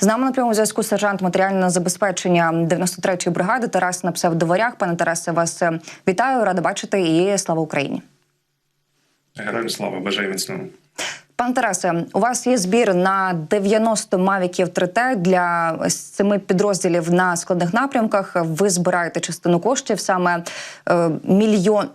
З нами на прямому зв'язку сержант матеріального забезпечення 93-ї бригади Тарас на псевдоворях. Пане Тарасе, вас е, вітаю, рада бачити і слава Україні. Героям слава, бажаю міцного. Пане Тарасе, у вас є збір на 90 мавіків 3Т для семи підрозділів на складних напрямках. Ви збираєте частину коштів саме е, мільйон.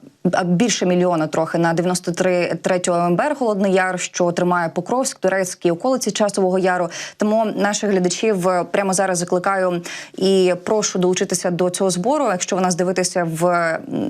Більше мільйона трохи на 93 третього МБР Холодний Яр, що тримає Покровськ, Турецький околиці Часового Яру. Тому наших глядачів е, прямо зараз закликаю і прошу долучитися до цього збору. Якщо ви нас дивитеся в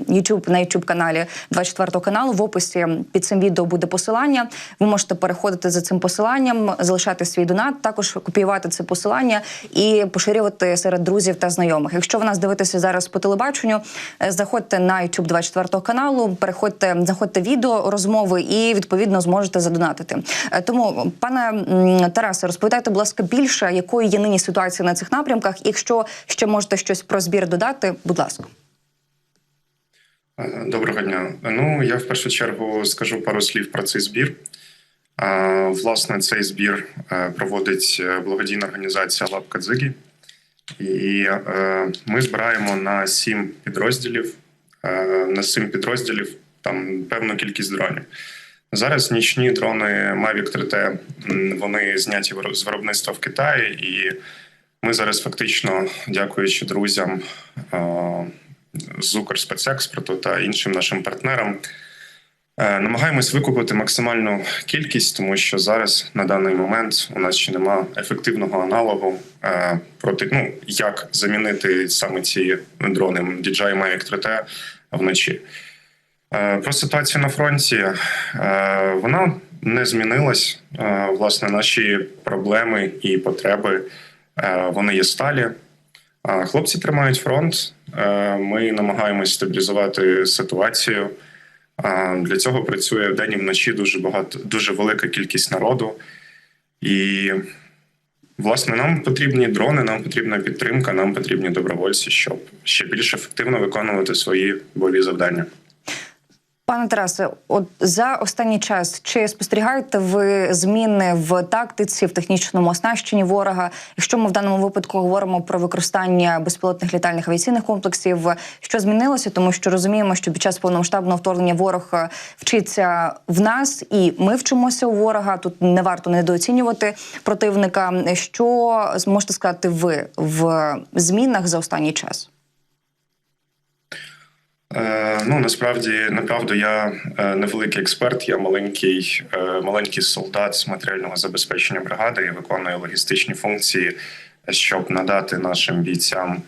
YouTube, на YouTube каналі 24 каналу, в описі під цим відео буде посилання. Ви можете переходити за цим посиланням, залишати свій донат, також копіювати це посилання і поширювати серед друзів та знайомих. Якщо ви нас дивитеся зараз по телебаченню, е, заходьте на YouTube 24 каналу, переходьте, заходьте відео розмови і відповідно зможете задонатити. Е, Тому, пане Тарасе, розповідайте, будь ласка, більше, якою є нині ситуація на цих напрямках. Якщо ще можете щось про збір додати, будь ласка. Е, Доброго дня. Ну я в першу чергу скажу пару слів про цей збір. Е, Власне, цей збір проводить благодійна організація Лапка Дзигі. І ми збираємо на сім підрозділів. Е, На сім підрозділів там певну кількість дронів. Зараз нічні дрони Mavic 3T вони зняті з виробництва в Китаї, і ми зараз фактично, дякуючи друзям е, з Укрспецекспорту та іншим нашим партнерам, е, намагаємось викупити максимальну кількість, тому що зараз на даний момент у нас ще нема ефективного аналогу проти ну як замінити саме ці дрони DJI Mavic 3T вночі. Е, Про ситуацію на фронті е, вона не змінилась. Е, Власне, наші проблеми і потреби вони є сталі. Хлопці тримають фронт. Ми намагаємось стабілізувати ситуацію. Для цього працює вдень і вночі дуже багато, дуже велика кількість народу. І власне нам потрібні дрони, нам потрібна підтримка, нам потрібні добровольці, щоб ще більш ефективно виконувати свої бойові завдання. Пане Тарасе, от за останній час чи спостерігаєте ви зміни в тактиці, в технічному оснащенні ворога? Якщо ми в даному випадку говоримо про використання безпілотних літальних авіаційних комплексів, що змінилося, тому що розуміємо, що під час повномасштабного вторгнення ворог е, вчиться в нас, і ми вчимося у ворога. Тут не варто недооцінювати противника. Що можете сказати ви в змінах за останній час? Е, ну насправді направду я е, невеликий експерт, я маленький, е, маленький солдат з матеріального забезпечення бригади і виконую логістичні функції, щоб надати нашим бійцям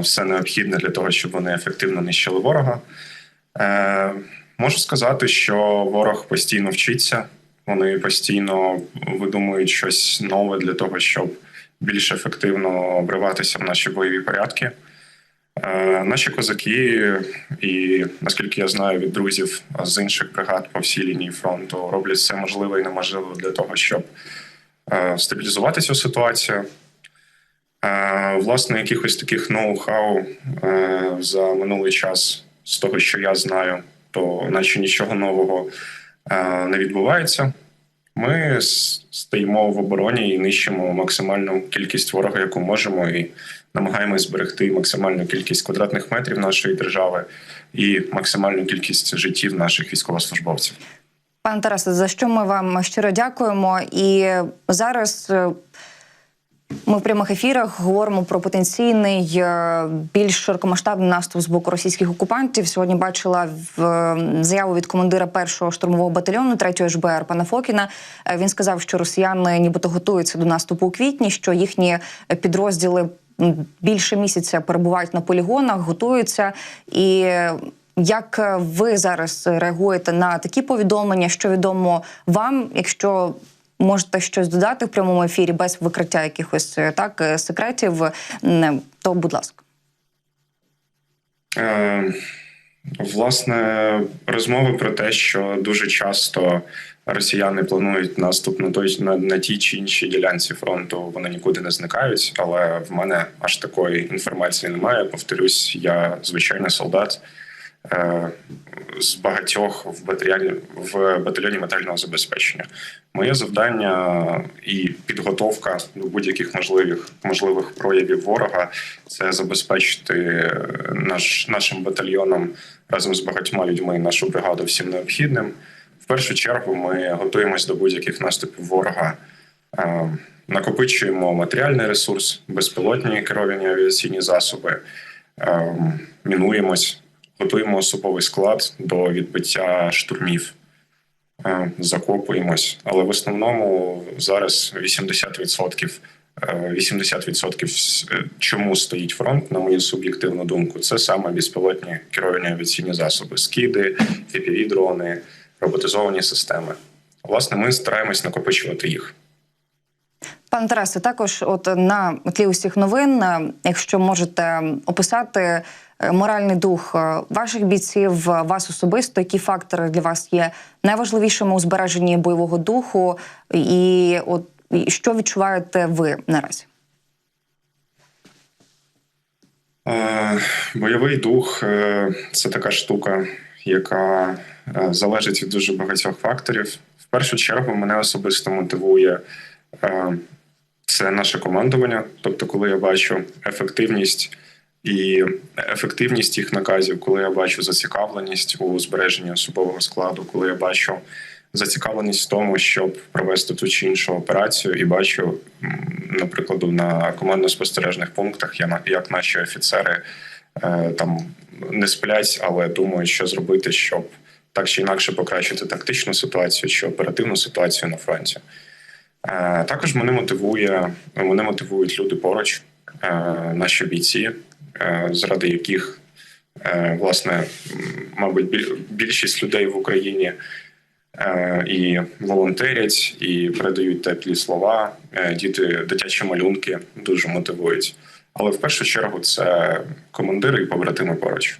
все необхідне для того, щоб вони ефективно нищили ворога. Можу сказати, що ворог постійно вчиться, вони постійно видумують щось нове для того, щоб більш ефективно вриватися в наші бойові порядки. Е, Наші козаки, і наскільки я знаю від друзів з інших бригад по всій лінії фронту, роблять все можливе і неможливе для того, щоб е, стабілізувати цю ситуацію. Е, Власне, якихось таких ноу-хау за минулий час, з того, що я знаю, то наче нічого нового не відбувається. Ми стоїмо в обороні і нищимо максимальну кількість ворога, яку можемо, і намагаємось зберегти максимальну кількість квадратних метрів нашої держави і максимальну кількість життів наших військовослужбовців. Пане Тарасе, за що ми вам щиро дякуємо. І зараз е, ми в прямих ефірах говоримо про потенційний е, більш широкомасштабний наступ з боку російських окупантів. Сьогодні бачила в е, заяву від командира першого штурмового батальйону 3-го ЖБР пана Фокіна. Е, Він сказав, що росіяни нібито готуються до наступу у квітні, що їхні підрозділи більше місяця перебувають на полігонах, готуються і. Як ви зараз реагуєте на такі повідомлення, що відомо вам, якщо можете щось додати в прямому ефірі без викриття якихось е, так е, секретів, м, то будь ласка. Е, Власне, розмови про те, що дуже часто росіяни планують наступ на той на, на тій чи іншій ділянці фронту, вони нікуди не зникають. Але в мене аж такої інформації немає. Повторюсь, я звичайний солдат. Е, з багатьох в батальйоні, в батальйоні матеріального забезпечення. Моє завдання і підготовка до будь-яких можливих можливих проявів ворога це забезпечити наш нашим батальйоном разом з багатьма людьми нашу бригаду всім необхідним. В першу чергу ми готуємось до будь-яких наступів ворога. Е, Накопичуємо матеріальний ресурс, безпілотні керовані авіаційні засоби, е, мінуємось, готуємо особовий склад до відбиття штурмів, е, закопуємось. Але в основному зараз 80%, е, 80% е, чому стоїть фронт, на мою суб'єктивну думку, це саме безпілотні керовані авіаційні засоби, скиди, fpv дрони, роботизовані системи. Власне, ми стараємось накопичувати їх. Пане Тарасе, також от на тлі усіх новин, е, якщо можете описати е, моральний дух е, ваших бійців, е, вас особисто, які фактори для вас є найважливішими у збереженні бойового духу, і от і що відчуваєте ви наразі? Е, Бойовий дух е, це така штука, яка е, залежить від дуже багатьох факторів. В першу чергу мене особисто мотивує е, це наше командування. Тобто, коли я бачу ефективність і ефективність їх наказів, коли я бачу зацікавленість у збереженні особового складу, коли я бачу зацікавленість в тому, щоб провести ту чи іншу операцію, і бачу, наприклад, на командно-спостережних пунктах, я як наші офіцери е, там не сплять, але думають, що зробити, щоб так чи інакше покращити тактичну ситуацію чи оперативну ситуацію на фронті. Е, Також мене мотивує, мене мотивують люди поруч, е, наші бійці, заради яких, е, власне, мабуть, більшість людей в Україні е, і волонтерять, і передають теплі слова. Е, Діти, дитячі малюнки дуже мотивують. Але в першу чергу це командири і побратими поруч.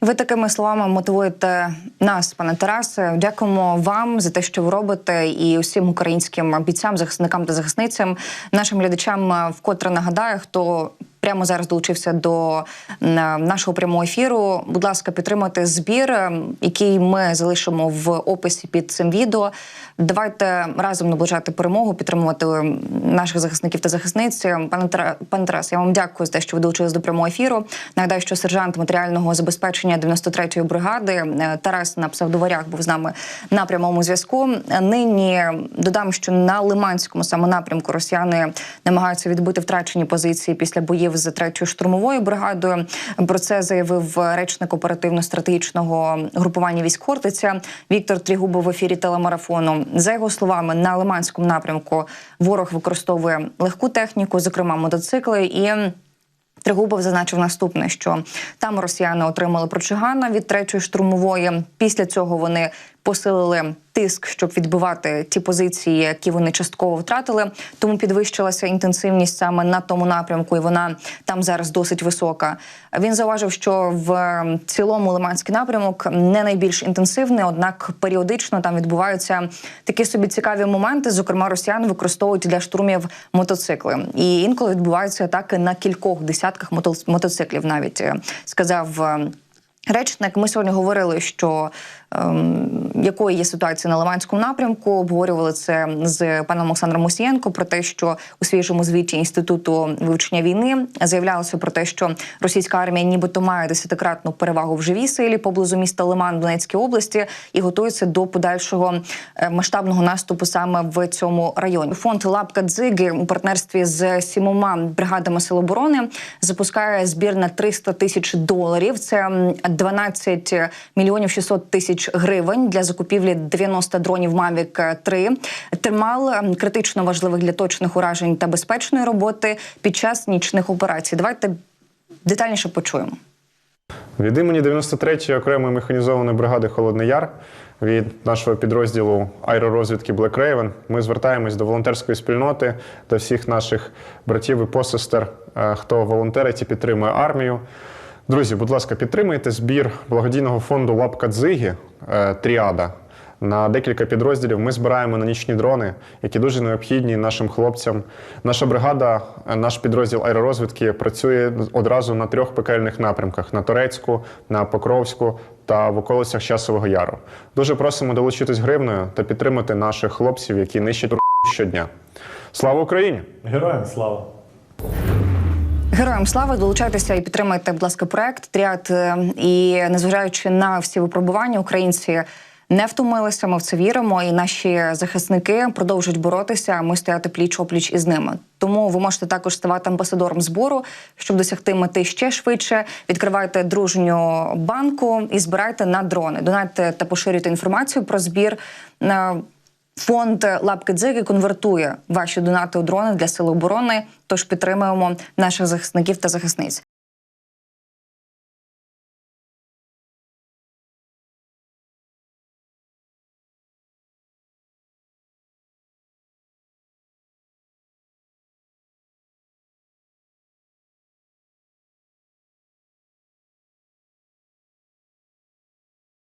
Ви такими словами мотивуєте нас, пане Тарасе. Дякуємо вам за те, що ви робите, і усім українським бійцям, захисникам та захисницям, нашим глядачам. е, Вкотре нагадаю, хто прямо зараз долучився до нашого прямого ефіру. Будь ласка, підтримайте збір, е, який ми залишимо в описі під цим відео. Давайте разом наближати перемогу, підтримувати наших захисників та захисниць. Пане Тара- пане Тарас, я вам дякую за те, що ви долучились до прямого ефіру. Нагадаю, що сержант матеріального забезпечення 93-ї бригади Тарас на псевдоварях був з нами на прямому зв'язку. Нині додам, що на Лиманському саме напрямку росіяни намагаються відбити втрачені позиції після боїв з 3-ю штурмовою бригадою. Про це заявив речник оперативно-стратегічного групування військ Хортиця Віктор Трігубов в ефірі телемарафону. За його словами, на Лиманському напрямку ворог використовує легку техніку, зокрема мотоцикли і. Тригубов зазначив наступне, що там росіяни отримали прочигана від третьої штурмової. Після цього вони посилили тиск, щоб відбивати ті позиції, які вони частково втратили. Тому підвищилася інтенсивність саме на тому напрямку, і вона там зараз досить висока. Він зауважив, що в цілому Лиманський напрямок не найбільш інтенсивний, однак періодично там відбуваються такі собі цікаві моменти. Зокрема, росіяни використовують для штурмів мотоцикли, і інколи відбуваються атаки на кількох десятках мото- мотоциклів. Навіть е, сказав. е, Речник, ми сьогодні говорили, що якою є ситуація на Лиманському напрямку. Обговорювали це з паном Олександром Мусієнко про те, що у свіжому звіті інституту вивчення війни заявлялося про те, що російська армія нібито має десятикратну перевагу в живій силі поблизу міста Лиман Донецькій області і готується до подальшого е, масштабного наступу саме в цьому районі. Фонд Лапка Дзиги у партнерстві з сімома бригадами Сил оборони запускає збір на 300 тисяч доларів. Це м, 12 мільйонів 600 тисяч гривень для закупівлі 90 дронів Mavic 3. Тримал критично важливих для точних уражень та безпечної роботи під час нічних операцій. Давайте детальніше почуємо. Від імені 93-ї окремої механізованої бригади Холодний Яр від нашого підрозділу аеророзвідки Black Raven ми звертаємось до волонтерської спільноти, до всіх наших братів і посестер, е, хто волонтерить і підтримує армію. Друзі, будь ласка, підтримайте збір благодійного фонду Лапка Дзигі е, Тріада. на декілька підрозділів. Ми збираємо на нічні дрони, які дуже необхідні нашим хлопцям. Наша бригада, е, наш підрозділ аеророзвідки працює одразу на трьох пекельних напрямках: на Торецьку, на Покровську та в околицях Часового Яру. Дуже просимо долучитись гривною та підтримати наших хлопців, які нищать щодня. Слава Україні! Героям слава! Героям слави долучайтеся і підтримайте, будь ласка, проект Тріад. Е, І незважаючи на всі випробування, українці не втомилися. Ми в це віримо, і наші захисники продовжують боротися. Ми стояти пліч опліч із ними. Тому ви можете також ставати амбасадором збору, щоб досягти мети ще швидше. Відкривайте дружню банку і збирайте на дрони. Донайте та поширюйте інформацію про збір. Фонд Лапки Дзиги конвертує ваші донати у дрони для сил оборони. Тож підтримуємо наших захисників та захисниць.